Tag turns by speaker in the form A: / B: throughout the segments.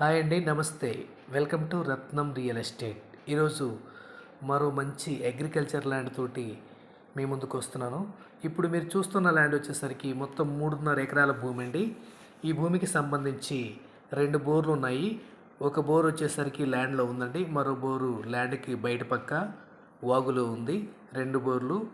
A: Hi అండి నమస్తే. Welcome to Ratnam real estate. ఈరోజు మరో మంచి అగ్రికల్చర్ ల్యాండ్ తోటి మీ ముందుకు వస్తున్నాను. ఇప్పుడు మీరు చూస్తున్న ల్యాండ్ వచ్చేసరికి మొత్తం మూడున్నర ఎకరాల భూమి అండి. ఈ భూమికి సంబంధించి రెండు బోర్లు ఉన్నాయి. ఒక బోర్ వచ్చేసరికి ల్యాండ్లో ఉందండి. మరో బోరు ల్యాండ్కి బయట పక్క వాగులో ఉంది. రెండు బోర్లు.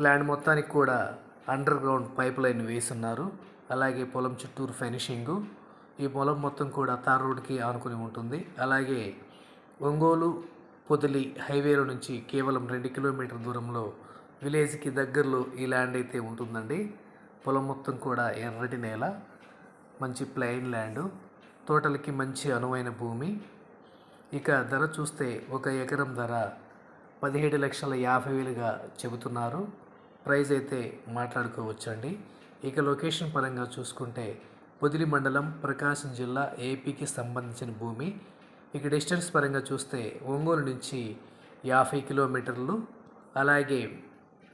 A: ల్యాండ్ మొత్తానికి కూడా అండర్ గ్రౌండ్ పైప్ లైన్ వేసున్నారు. అలాగే పొలం చుట్టూరు ఫినిషింగు. ఈ పొలం మొత్తం కూడా తార్ రోడ్కి ఆనుకుని ఉంటుంది. అలాగే ఒంగోలు పొదిలి హైవేలో నుంచి కేవలం రెండు కిలోమీటర్ దూరంలో విలేజ్కి దగ్గరలో ఈ ల్యాండ్ అయితే ఉంటుందండి. పొలం మొత్తం కూడా ఎర్రటి నేల మంచి ప్లెయిన్ ల్యాండ్ తోటలకి మంచి అనువైన భూమి. ఇక ధర చూస్తే ఒక ఎకరం ధర పదిహేడు లక్షల యాభై వేలుగా చెబుతున్నారు. ప్రైస్ అయితే మాట్లాడుకోవచ్చండి. ఇక లొకేషన్ పరంగా చూసుకుంటే పొదిలి మండలం ప్రకాశం జిల్లా ఏపీకి సంబంధించిన భూమి. ఇక డిస్టెన్స్ పరంగా చూస్తే ఒంగోలు నుంచి యాభై కిలోమీటర్లు అలాగే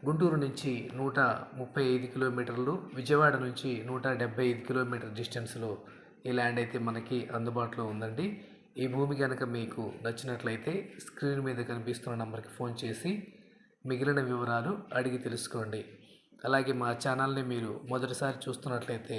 A: గుంటూరు నుంచి నూట ముప్పై ఐదు కిలోమీటర్లు విజయవాడ నుంచి నూట డెబ్బై ఐదు కిలోమీటర్ డిస్టెన్స్లో ఈ ల్యాండ్ అయితే మనకి అందుబాటులో ఉందండి. ఈ భూమి కనుక మీకు నచ్చినట్లయితే స్క్రీన్ మీద కనిపిస్తున్న నెంబర్కి ఫోన్ చేసి మిగిలిన వివరాలు అడిగి తెలుసుకోండి. అలాగే మా ఛానల్ని మీరు మొదటిసారి చూస్తున్నట్లయితే